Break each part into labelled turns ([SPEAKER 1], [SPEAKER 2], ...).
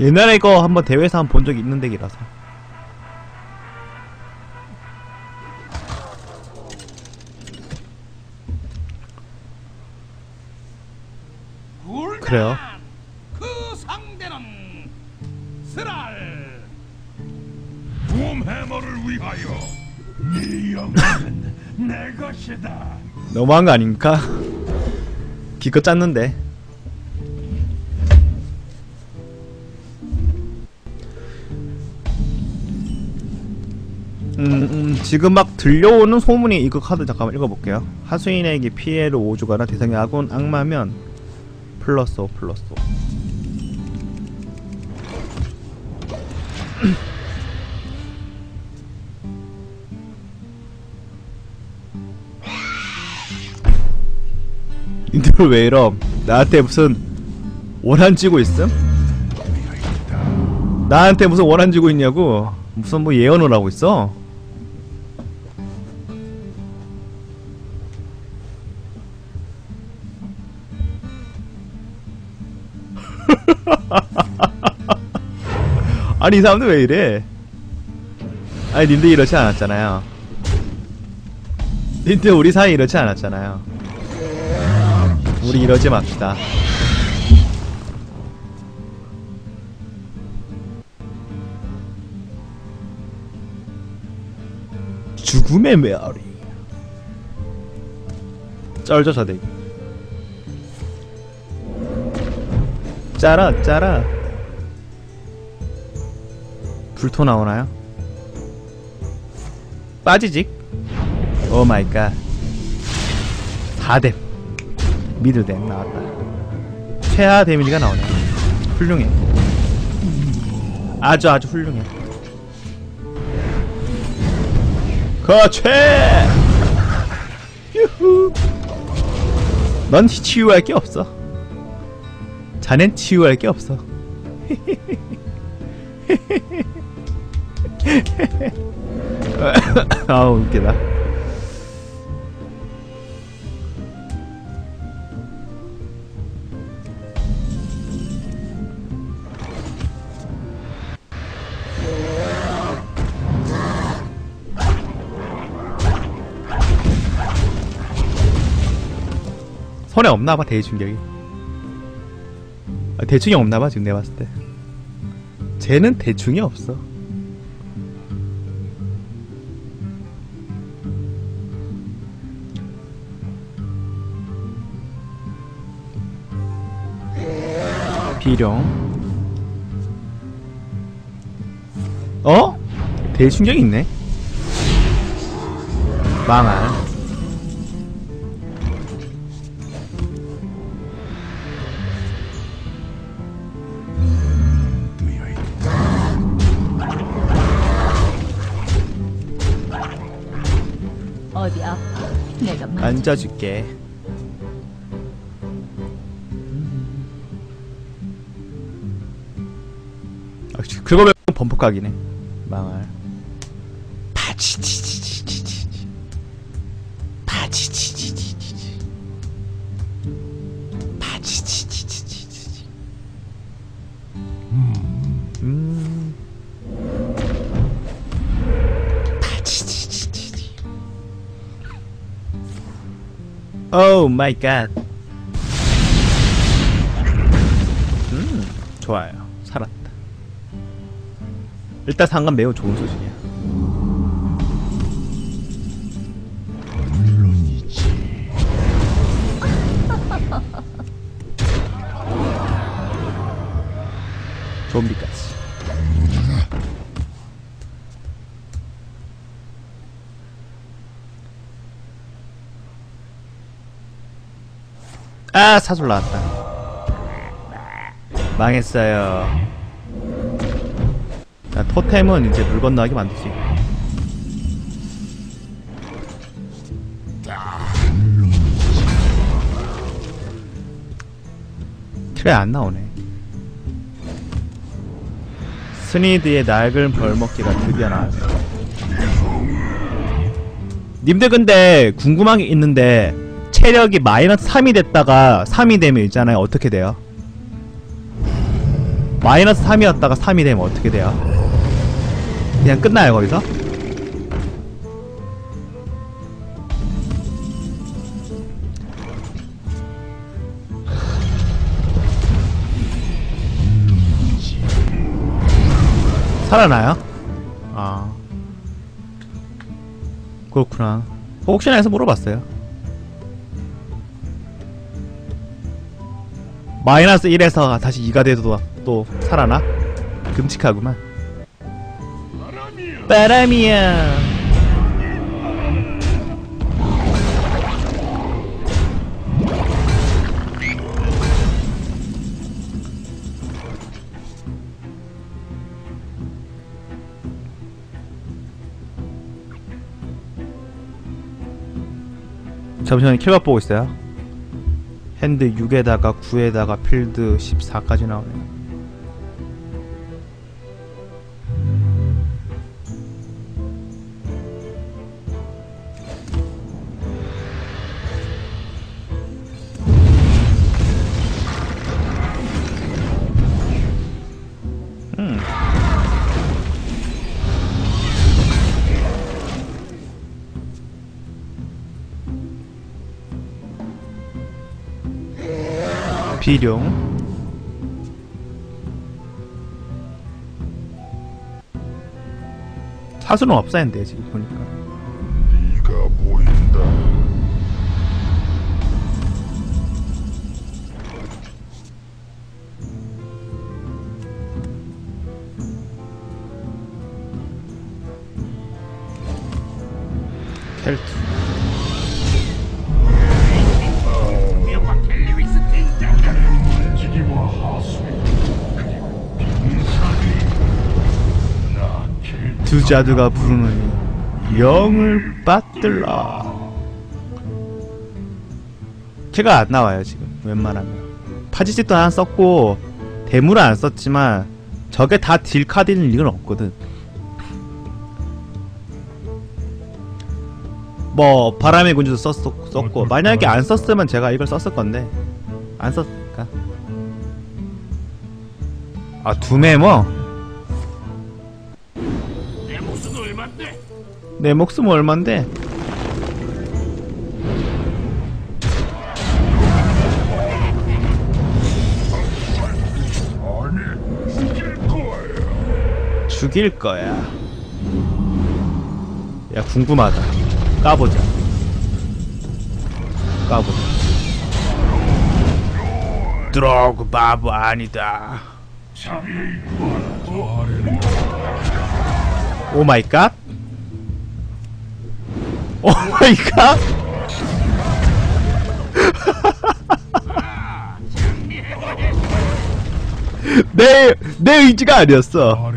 [SPEAKER 1] 옛날에 이거 한번 대회에서 한 번 본 적이 있는 덱이라서 그래요.
[SPEAKER 2] 그 상대는 스랄.
[SPEAKER 3] 돔 해머를 위하여 네 영혼은 내 것이다.
[SPEAKER 1] 너무한 거 아닙니까? 기껏 짰는데 음, 음, 지금 막 들려오는 소문이 이거 카드 잠깐만 읽어볼게요. 하수인에게 피해를 5주거나 대상이 아군 악마면 플러스 5 플러스 5 니들 왜 이럼 나한테 무슨 원한 쥐고 있음? 나한테 무슨 원한 쥐고 있냐고? 무슨 뭐 예언을 하고 있어? 아니 이 사람들 왜 이래? 아니 님들 이렇지 않았잖아요. 님들 우리 사이 이렇지 않았잖아요. 우리 이러지 맙시다. 죽음의 메아리. 쩔죠 저대. 짜라 짜라. 불토 나오나요? 빠지직. 오 마이 갓. 4대. 미드댐 나왔다. 최하 데미지가 나오네. 훌륭해. 아주 아주 훌륭해. 거최! 유후! 넌 치유할 게 없어. 자넨 치유할 게 없어. 아우 웃기다. 손에 없나봐 대중격이. 아, 대충이 없나봐 지금 내가 봤을 때. 쟤는 대충이 없어 비룡 어? 대충격이 있네 망할
[SPEAKER 3] 놓여 있다.
[SPEAKER 4] 어디 아파? 내가 만
[SPEAKER 1] 앉아줄게. 아, 말고 범퍼각이네. 망할. 파치치치치치치. 파치치치치치치. 파치치치치치치. 음. 파치치치치치. 오 마이 갓. 음, 좋아요. 일단 상관 매우 좋은 수준이야.
[SPEAKER 3] 물론이지.
[SPEAKER 1] 좀비까지. 아 사술 나왔다. 망했어요. 자, 토템은 이제 물 건너가게 만들 수 있고. 틀에 안 나오네. 스니드의 낡은 벌먹기가 드디어 나왔네. 님들 근데 궁금한 게 있는데 체력이 마이너스 3이 됐다가 3이 되면 있잖아요. 어떻게 돼요? 마이너스 3이었다가 3이 되면 어떻게 돼요? 그냥 끝나요 거기서? 살아나요? 아 그렇구나 혹시나 해서 물어봤어요 마이너스 1에서 다시 2가 돼도 또 살아나? 끔찍하구만 바람이야. 잠시만요. 킬밥 보고 있어요. 핸드 6에다가 9에다가 필드 14까지 나오네요 비룡. 사수는 없어야는데 지금 보니까.
[SPEAKER 3] 네가 보인다.
[SPEAKER 1] 켈트 자두가 부르느니 영을 받들라. 걔가 안 나와요 지금. 웬만하면. 파지집도 하나 썼고 대물은 안 썼지만 저게 다 딜 카드일 리는 없거든. 뭐 바람의 군주도 썼, 썼고 만약에 안 썼으면 제가 이걸 썼을 건데. 안 썼으니까. 아 두메모
[SPEAKER 3] 내 목숨
[SPEAKER 1] 얼만데?
[SPEAKER 3] 죽일 거야.
[SPEAKER 1] 야 궁금하다. 까보자. 까보자. 드로그 바보 아니다. 오 마이 갓. 오 마이 갓. 내, 내 의지가 아니었어.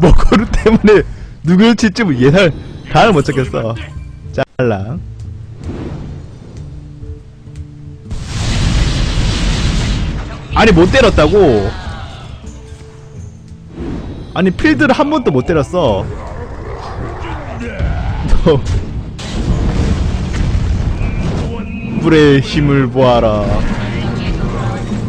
[SPEAKER 1] 먹거루 때문에 누구를 칠지 예상 가을 못 찾겠어. 짤랑. 아니 못 때렸다고. 아니 필드를 한 번도 못 때렸어. 너 불의 힘을 보아라.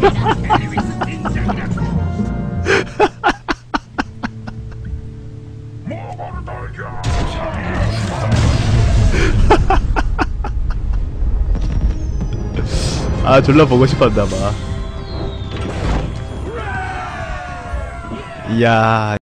[SPEAKER 1] 아 졸라 보고 싶었나봐. 이야